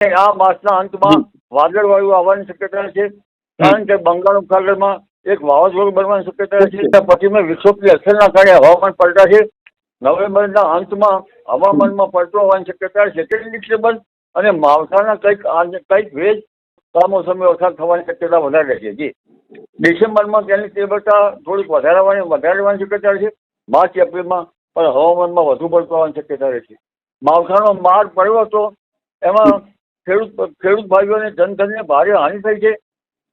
આ માસના અંતમાં વાદળવાયુ આવવાની શક્યતા છે. કારણ કે બંગાળ ઉપસાગરમાં એક વાવાઝોડું બનવાની શક્યતા છે. ત્યાં પછી મેં વિક્ષોભની અસરના કારણે હવામાન પલટા છે. નવેમ્બરના અંતમાં હવામાનમાં પલટો હોવાની શક્યતા છે. સેકન્ડ ડિસ્ટર્બન્સ અને માવઠાના કંઈક કંઈક ભેજ કમોસમી વરસાદ થવાની શક્યતા વધારે છે. જી. ડિસેમ્બરમાં તેની તીવ્રતા થોડીક વધારાવાની વધારવાની શક્યતા છે. માર્ચ એપ્રિલમાં પણ હવામાનમાં વધુ પડતો આવવાની શક્યતા રહે છે. માવઠાનો માર પડ્યો હતો એમાં ખેડૂત ખેડૂત ભાઈઓને, જનધનને ભારે હાનિ થઈ છે.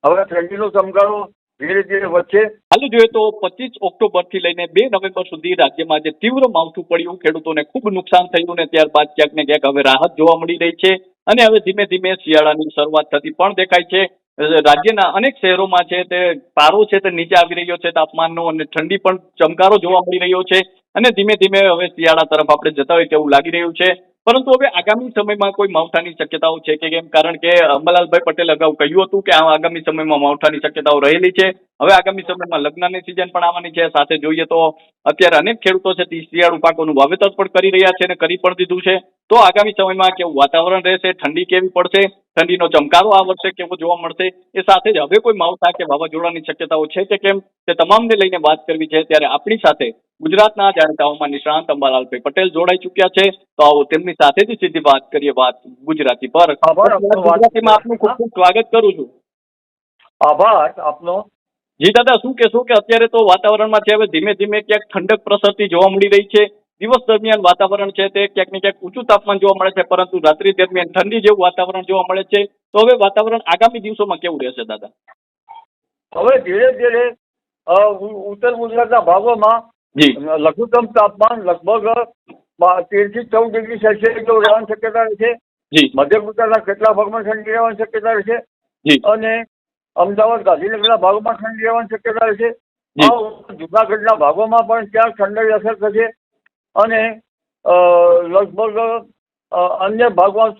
હવે ઠંડીનો ચમકારો ધીરે ધીરે વધશે. હાલ જોઈએ તો પચીસ ઓક્ટોબરથી લઈને બે નવેમ્બર સુધી રાજ્યમાં જે તીવ્ર માવઠું પડ્યું, ખેડૂતોને ખૂબ નુકસાન થયું ને ત્યારબાદ ક્યાંક ને ક્યાંક હવે રાહત જોવા મળી રહી છે. અને હવે ધીમે ધીમે શિયાળાની શરૂઆત થતી પણ દેખાય છે. રાજ્યના અનેક શહેરોમાં છે તે પારો છે તે નીચે આવી રહ્યો છે તાપમાનનો અને ઠંડી પણ ચમકારો જોવા મળી રહ્યો છે. અને ધીમે ધીમે હવે શિયાળા તરફ આપણે જતા હોય તેવું લાગી રહ્યું છે. પરંતુ હવે આગામી સમયમાં કોઈ માવઠાની શક્યતાઓ છે કે કેમ? કારણ કે અંબાલાલભાઈ પટેલ અગાઉ કહ્યું હતું કે આ આગામી સમયમાં માવઠાની શક્યતાઓ રહેલી છે. હવે આગામી સમયમાં લગ્નની સિઝન પણ આવવાની છે. સાથે જોઈએ તો અત્યારે અનેક ખેડૂતો છે તે શિયાળુ પાકોનું વાવેતર પણ કરી રહ્યા છે અને કરી પણ દીધું છે. તો આગામી સમયમાં કેવું વાતાવરણ રહેશે? ઠંડી કેવી પડશે? ઠંડીનો ચમકારો આ વર્ષે કેવો જોવા મળશે? એ સાથે જ હવે કોઈ માવઠા કે વાવાઝોડાની શક્યતાઓ છે કે કેમ? તે તમામને લઈને વાત કરવી છે. ત્યારે આપણી સાથે ગુજરાતના હવામાન નિષ્ણાંત અંબાલાલભાઈ પટેલ જોડાઈ ચુક્યા છે. તો આવો તેમની સાથે જ સીધી વાત કરીએ વાત ગુજરાતી પર. ગુજરાતીમાં આપનું ખૂબ ખૂબ સ્વાગત કરું છું. આભાર આપનો જી દાદા શું કહેશો કે અત્યારે તો વાતાવરણમાં છે હવે ધીમે ધીમે ક્યાંક ઠંડક પ્રસરતી જોવા મળી રહી છે. દિવસ દરમિયાન વાતાવરણ છે તે ક્યાંક ને ક્યાંક ઊંચું તાપમાન જોવા મળે છે પરંતુ રાત્રિ દરમિયાન ઠંડી જેવું વાતાવરણ જોવા મળે છે. તો હવે વાતાવરણ આગામી દિવસોમાં કેવું રહેશે દાદા? હવે ધીરે ધીરે ઉત્તર ગુજરાતના ભાગોમાં જી. લઘુત્તમ તાપમાન લગભગ તેરથી ચૌદ ડિગ્રી સેલ્સિયસ જેવું રહેવાની શક્યતા રહે છે. જી. મધ્ય ગુજરાતના કેટલા ભાગમાં ઠંડી રહેવાની શક્યતા રહે છે. જી. અને અમદાવાદ ગાંધીનગરના ભાગોમાં ઠંડી રહેવાની શક્યતા રહે છે. જી. આ જુનાગઢના ભાગોમાં પણ ત્યાં ઠંડીની અસર થશે અને લગભગ અન્ય ભાગમાં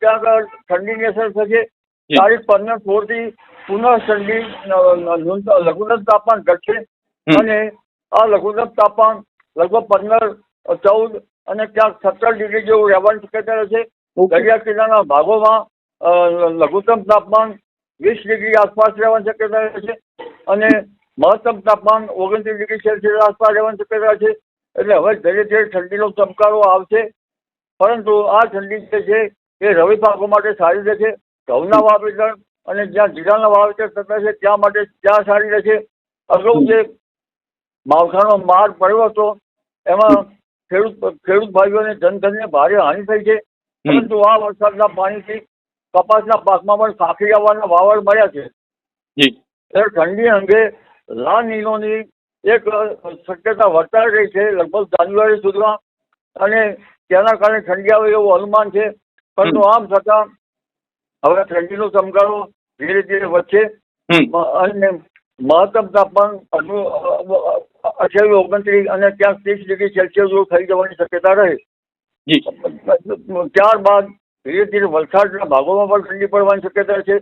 ત્યાં ઠંડીની અસર થશે. તારીખ પંદર સોળથી પુનઃ ઠંડી લઘુત્તમ તાપમાન ઘટશે. અને આ લઘુત્તમ તાપમાન લગભગ પંદર ચૌદ અને ક્યાંક સત્તર ડિગ્રી જેવું રહેવાની શક્યતા રહેશે દરિયા કિનારાના ભાગોમાં લઘુત્તમ તાપમાન વીસ ડિગ્રી આસપાસ રહેવાની શક્યતા રહે છે અને મહત્તમ તાપમાન ઓગણત્રીસ ડિગ્રી સેલ્સિયસ આસપાસ રહેવાની શક્યતા છે. એટલે હવે ધીરે ધીરે ઠંડીનો ચમકારો આવશે. પરંતુ આ ઠંડી જે છે એ રવિ પાકો માટે સારી રહેશે ઘઉંના વાવેતર અને જ્યાં જીરાના વાવેતર થતા છે ત્યાં માટે ત્યાં સારી રહેશે. અગાઉ જે માવઠાનો માર પડ્યો હતો એમાં ખેડૂત ખેડૂત ભાઈઓને ધનધનને ભારે હાનિ થઈ છે. પરંતુ આ વરસાદના પાણીથી કપાસના પાકમાં પણ આવવાના વાવડ મળ્યા છે. જી. એટલે ઠંડી અંગે લા નીનોની એક શક્યતા વર્તાઈ રહી છે લગભગ જાન્યુઆરી સુધીમાં. અને તેના કારણે ઠંડી આવે એવું અનુમાન છે. પરંતુ આમ છતાં હવે ઠંડીનો ચમકારો ધીરે ધીરે વધશે. અને મહત્તમ તાપમાન અઠ્યાવીસ ઓગણત્રીસ અને ત્યાં ત્રીસ ડિગ્રી સેલ્સિયસ જેવું થઈ જવાની શક્યતા રહે. જી. ત્યારબાદ ધીરે ધીરે વલસાડના ભાગોમાં પણ ઠંડી પડવાની શક્યતા છે.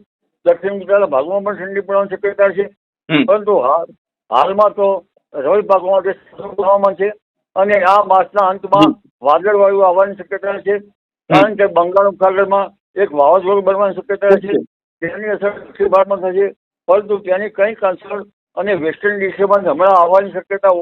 દક્ષિણ ગુજરાતના ભાગોમાં પણ ઠંડી પડવાની શક્યતા છે. પરંતુ હાલ હાલમાં તો રવિ પાકો માટે હવામાન છે અને આ માસના અંતમાં વાદળવાયુ આવવાની શક્યતા છે. કારણ કે બંગાળ ઉપસાગરમાં એક વાવાઝોડું બનવાની શક્યતા છે. તેની અસર દક્ષિણ ભારતમાં થશે. પરંતુ તેની કંઈક અસર અને વેસ્ટર્ન ડિસ્ટર્બન્સ હમણાં આવવાની શક્યતા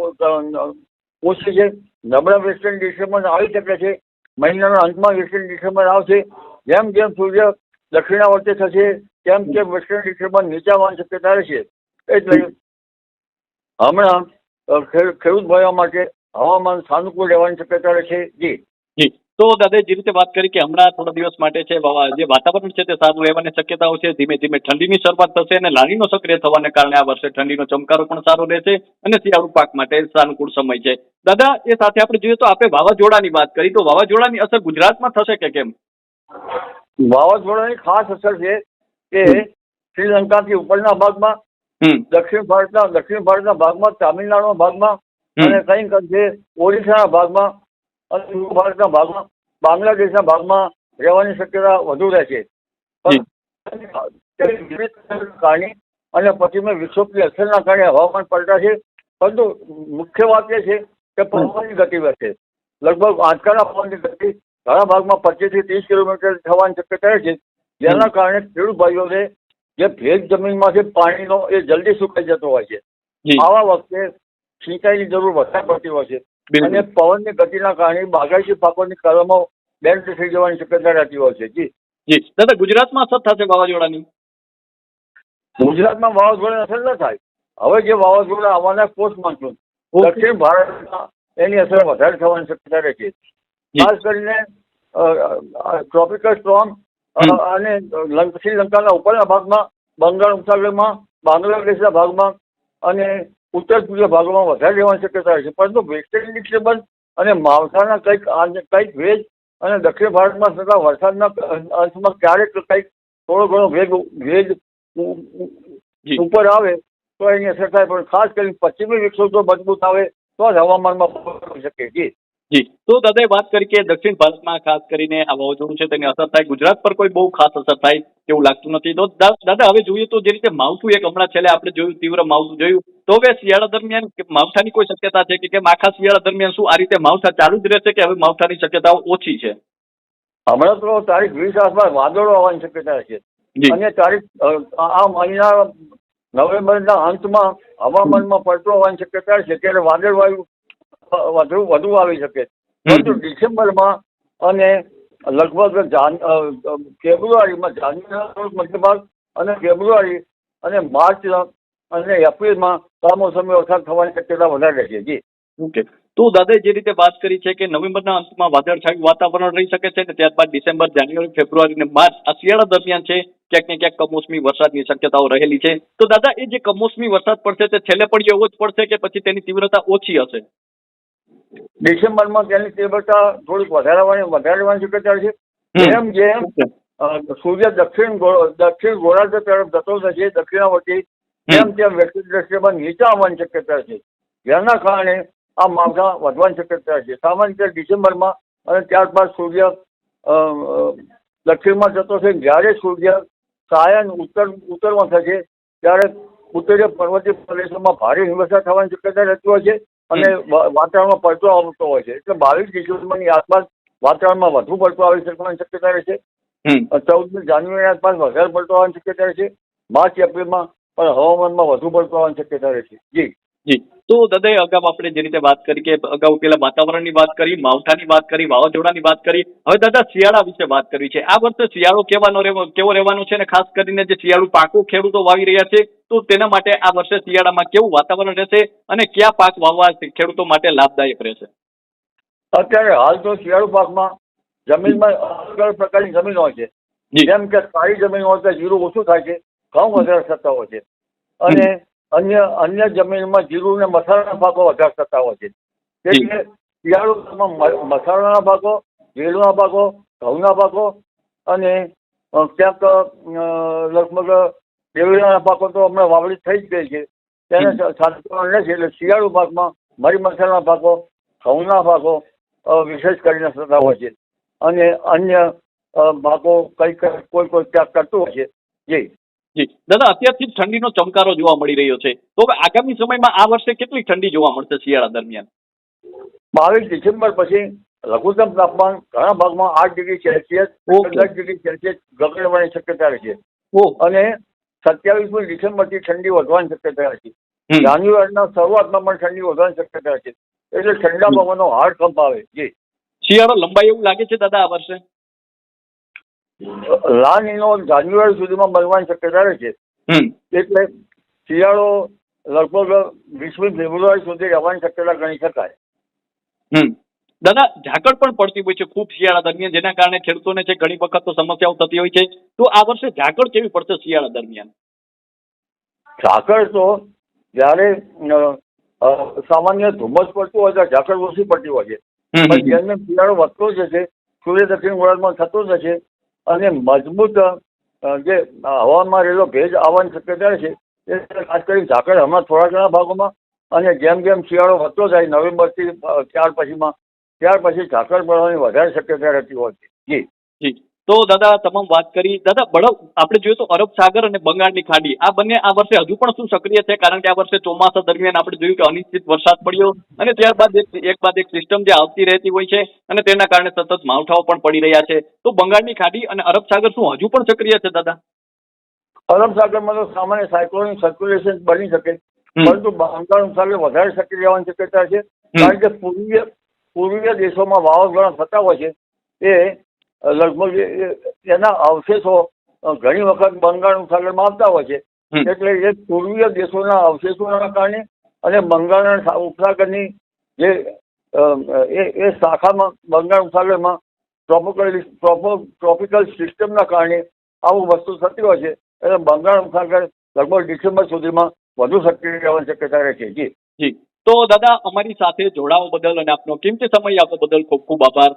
ઓછી છે. નબળા વેસ્ટર્ન ડિસ્ટર્બન્સ આવી શકે છે. મહિનાના અંતમાં વેસ્ટર્ન ડિસ્ટર્બન્સ આવશે. જેમ જેમ સૂર્ય દક્ષિણાવર્તે થશે તેમ તેમ વેસ્ટર્ન ડિસ્ટર્બન્સ નીચે આવવાની શક્યતા રહેશે. એટલે હમણાં ખેડૂત ભાઈઓ માટે હવામાન સાનુકૂળ રહેવાની શક્યતા રહેશે. જી. જી. તો દાદા જે રીતે વાત કરી કે હમણાં થોડા દિવસ માટે છે જે વાતાવરણ છે તે સારું રહેવાની શક્યતાઓ છે ધીમે ધીમે ઠંડીની શરૂઆત થશે અને લાલીનો સક્રિય થવાને કારણે આ વર્ષે ઠંડીનો ચમકારો પણ સારો રહેશે અને શિયાળુ પાક માટે સાનુકૂળ સમય છે. દાદા એ સાથે આપણે જોઈએ તો આપણે વાવાઝોડાની વાત કરી તો વાવાઝોડાની અસર ગુજરાતમાં થશે કે કેમ? વાવાઝોડાની ખાસ અસર છે કે શ્રીલંકાથી ઉપરના ભાગમાં દક્ષિણ ભારતના દક્ષિણ ભારતના ભાગમાં તામિલનાડુના ભાગમાં. અને કંઈક અંશે ઓડિશાના ભાગમાં અને પૂર્વ ભારતના ભાગમાં બાંગ્લાદેશના ભાગમાં રહેવાની શક્યતા વધુ રહે છે. કારણે અને પછી મેં વિક્ષોભની અસરના કારણે હવામાન પલટાશે પરંતુ મુખ્ય વાત એ છે કે પવનની ગતિ વધશે લગભગ આંચકાના પવનની ગતિ ઘણા ભાગમાં પચીસથી ત્રીસ કિલોમીટર થવાની શક્યતા રહે છે. જેના કારણે ખેડૂત ભાઈઓને જે ભેજ જમીનમાંથી પાણીનો એ જલ્દી સુકાઈ જતો હોય છે. આવા વખતે સિંચાઈની જરૂર વધારે પડતી હોય છે. અને પવનની ગતિના કારણે બાગાયતી પાકોની કલમો બેન્ડ થઈ જવાની શક્યતા રહેતી હોય છે. જી. જી. દાદા ગુજરાતમાં અસર થશે વાવાઝોડાની? ગુજરાતમાં વાવાઝોડાની અસર ન થાય. હવે જે વાવાઝોડા આવવાના પોસ્ટ મોન્સૂન. દક્ષિણ ભારતમાં એની અસર વધારે થવાની શક્યતા રહે છે. ખાસ કરીને ટ્રોપિકલ સ્ટ્રોમ અને શ્રીલંકાના ઉપરના ભાગમાં બંગાળ ઉપસાગરમાં બાંગ્લાદેશના ભાગમાં અને ઉત્તર પૂર્વ ભાગોમાં વધારે રહેવાની શક્યતા હોય છે. પરંતુ વેસ્ટર્ન ડિસ્ટર્બન્સ અને માવઠાના કંઈક કંઈક ભેજ અને દક્ષિણ ભારતમાં થતા વરસાદના અંશમાં ક્યારેક કંઈક થોડો ઘણો ભેજ ભેજ ઉપર આવે તો એની અસર થાય. પણ ખાસ કરીને પશ્ચિમી વિક્ષોભ જો મજબૂત આવે તો જ હવામાનમાં થઈ શકે. જી. જી. તો દાદાએ વાત કરી કે દક્ષિણ ભારતમાં ખાસ કરીને આ વાવાઝોડું છે તેની અસર થાય. ગુજરાત પર કોઈ બહુ ખાસ અસર થાય એવું લાગતું નથી. તો દાદા હવે જોઈએ તો જે રીતે માવઠું એક હમણાં છેલ્લે આપણે જોયું તીવ્ર માવઠું જોયું. તો હવે શિયાળા દરમિયાન માવઠાની કોઈ શક્યતા છે કે કેમ? આખા શિયાળા દરમિયાન શું આ રીતે માવઠા ચાલુ જ રહેશે કે હવે માવઠાની શક્યતાઓ ઓછી છે? હમણાં તો તારીખ વીસ આસપાસ વાદળો આવવાની શક્યતા છે. અને તારીખ આ મહિના નવેમ્બરના અંતમાં હવામાનમાં પલટો આવવાની શક્યતા છે. ત્યારે વાદળ વાયુ અ, વધુ વધુ આવી શકે પરંતુ ડિસેમ્બરમાં અને લગભગ જાન ફેબ્રુઆરીમાં જાન્યુઆરી મધ્યભાગ અને ફેબ્રુઆરી અને માર્ચ અને એપ્રિલમાં કમોસમી વરસાદ થવાની શક્યતા વધારે છે. જી. ઓકે. તો દાદાએ જે રીતે વાત કરી છે કે નવેમ્બરના અંતમાં વાદળછાયું વાતાવરણ રહી શકે છે ત્યારબાદ ડિસેમ્બર જાન્યુઆરી ફેબ્રુઆરી અને માર્ચ આ શિયાળા દરમિયાન છે ક્યાંક ને ક્યાંક કમોસમી વરસાદની શક્યતાઓ રહેલી છે. તો દાદા એ જે કમોસમી વરસાદ પડશે તે છેલ્લે પણ એવો જ પડશે કે પછી તેની તીવ્રતા ઓછી હશે? ડિસેમ્બરમાં તેની તીવ્રતા થોડીક વધારાવાની વધારવાની શક્યતા છે. જેમ જેમ. સૂર્ય દક્ષિણ દક્ષિણ ગોળાર્ધ તરફ જતો થશે દક્ષિણાવર્તી તેમ તેમ વ્યક્તિ દ્રષ્ટિમાં નીચે આવવાની શક્યતા છે. જેના કારણે આ માવઠા વધવાની શક્યતા છે. સામાન્ય રીતે ડિસેમ્બરમાં અને ત્યારબાદ સૂર્ય દક્ષિણમાં જતો છે. જ્યારે સૂર્ય સાયન ઉત્તર ઉત્તરમાં થશે ત્યારે ઉત્તરીય પર્વતીય પ્રદેશોમાં ભારે હિમવર્ષા થવાની શક્યતા રહેતી હોય છે. અને વાતાવરણમાં પલટો આવતો હોય છે. એટલે બાવીસ ડિસેમ્બરની આસપાસ વાતાવરણમાં વધુ પલટો આવી શકવાની શક્યતા રહે છે ચૌદમી જાન્યુઆરી આસપાસ વધારે પલટો આવવાની શક્યતા રહે છે. માર્ચ એપ્રિલમાં પણ હવામાનમાં વધુ પલટો આવવાની શક્યતા રહે છે. જી. જી. તો દાદા અગાઉ આપણે જે રીતે વાત કરી કે અગાઉ પેલા વાતાવરણની વાત કરી માવઠાની વાત કરી વાવાઝોડાની વાત કરી. હવે દાદા શિયાળા વિશે વાત કરવી છે. આ વર્ષે શિયાળો કેવાનો કેવો રહેવાનો છે અને ખાસ કરીને જે શિયાળુ પાકો ખેડૂતો વાવી રહ્યા છે તો તેના માટે આ વર્ષે શિયાળામાં કેવું વાતાવરણ રહેશે અને કયા પાક વાવવા ખેડૂતો માટે લાભદાયક રહેશે? અત્યારે હાલ તો શિયાળુ પાકમાં જમીનમાં અલગ અલગ પ્રકારની જમીન હોય છે. જેમ કે કાળી જમીન હોય તો જીરું ઓછું થાય છે ઘઉં વધારે થતા હોય છે. અને અન્ય અન્ય જમીનમાં જીરું ને મસાલાના પાકો વધારે થતા હોય છે. એટલે શિયાળુ પાકમાં મસાલાના પાકો જીરુના પાકો ઘઉંના પાકો અને ક્યાંક લગભગ ડેવડાના પાકો તો હમણાં વાવણી થઈ જ ગઈ છે. તેને હમ. છે એટલે શિયાળુ પાકમાં મરી મસાલાના પાકો ઘઉંના પાકો વિશેષ કરીને થતા હોય છે. અને અન્ય પાકો કંઈક કોઈ કોઈ ક્યાંક કરતું હોય છે. જી. જી. દાદા અત્યારથી જ ઠંડીનો ચમકારો જોવા મળી રહ્યો છે. તો હવે આગામી સમયમાં આ વર્ષે કેટલી ઠંડી જોવા મળશે શિયાળા દરમિયાન? બાવીસ ડિસેમ્બર પછી લઘુત્તમ તાપમાન ઘણા ભાગમાં આઠ ડિગ્રી સેલ્સિયસ દસ ડિગ્રી સેલ્સિયસ ગગડવાની શક્યતા રહે છે. અને સત્યાવીસમી ડિસેમ્બરથી ઠંડી વધવાની શક્યતા રહે છે. જાન્યુઆરીના શરૂઆતમાં પણ ઠંડી વધવાની શક્યતા રહે છે. એટલે ઠંડા પવનો હાર્ડ કંપ આવે. જી. શિયાળો લંબાઈ એવું લાગે છે દાદા આ વર્ષે? લા નીનો જાન્યુઆરી સુધીમાં બનવાની શક્યતા રહે છે. એટલે શિયાળો લગભગ વીસમી ફેબ્રુઆરી સુધી રહેવાની શક્યતા ગણી શકાય. દાદા ઝાકળ પણ પડતી હોય છે ખૂબ શિયાળા દરમિયાન જેના કારણે ખેડૂતોને છે ઘણી વખત તો સમસ્યાઓ થતી હોય છે. તો આ વર્ષે ઝાકળ કેવી પડશે શિયાળા દરમિયાન? ઝાકળ તો જ્યારે સામાન્ય ધુમ્મસ પડતું હોય ત્યારે ઝાકળ ઓછી પડતી હોય છે. પણ જેમ શિયાળો વધતો જશે સૂર્ય દક્ષિણ ગોળાર્ધમાં થતો જશે અને મજબૂત જે હવામાં રહેલો ભેજ આવવાની શક્યતા છે, એ ખાસ કરીને ઝાકળ હમણાં થોડા ઘણા ભાગોમાં અને જેમ જેમ શિયાળો વધતો જાય, નવેમ્બરથી ત્યાર પછીમાં, ત્યાર પછી ઝાકળ પડવાની વધારે શક્યતા રહેતી હોય છે. જી. જી. તો દાદા તમામ વાત કરી. દાદા બળવ આપણે જોઈએ તો અરબ સાગર અને બંગાળની ખાડી. આ બંને આ વર્ષે હજુ પણ શું સક્રિય છે? કારણ કે આ વર્ષે ચોમાસા દરમિયાન આપણે જોયું કે અનિશ્ચિત વરસાદ પડ્યો અને ત્યારબાદ એક બાદ એક સિસ્ટમ જે આવતી રહેતી હોય છે અને તેના કારણે સતત માવઠાઓ પણ પડી રહ્યા છે. તો બંગાળની ખાડી અને અરબ સાગર શું હજુ પણ સક્રિય છે દાદા? અરબ સાગરમાં તો સામાન્ય સાયક્લોનિક સર્ક્યુલેશન બની શકે. પરંતુ બંગાળ સાગર વધારે સક્રિય રહેવાની શક્યતા છે. કારણ કે પૂર્વીય પૂર્વીય દેશોમાં વાવાઝોડા થતા હોય છે. એ લગભગ એના અવશેષો ઘણી વખત બંગાળ સાગરમાં આવતા હોય છે. એટલે એ પૂર્વીય દેશોના અવશેષોના કારણે અને બંગાળના સા- ઉપસાગરની જે એ એ શાખામાં બંગાળ ઉપસાગરમાં ટ્રોપિકલ ટ્રોપિકલ સિસ્ટમના કારણે આવું વસ્તુ થતી હોય છે. એટલે બંગાળ ઉપસાગર લગભગ ડિસેમ્બર સુધીમાં વધુ સક્રિય રહેવાની શક્યતા રહે છે. જી. જી. તો દાદા અમારી સાથે જોડાવા બદલ અને આપનો કિંમતી સમય આપવા બદલ ખૂબ ખૂબ આભાર.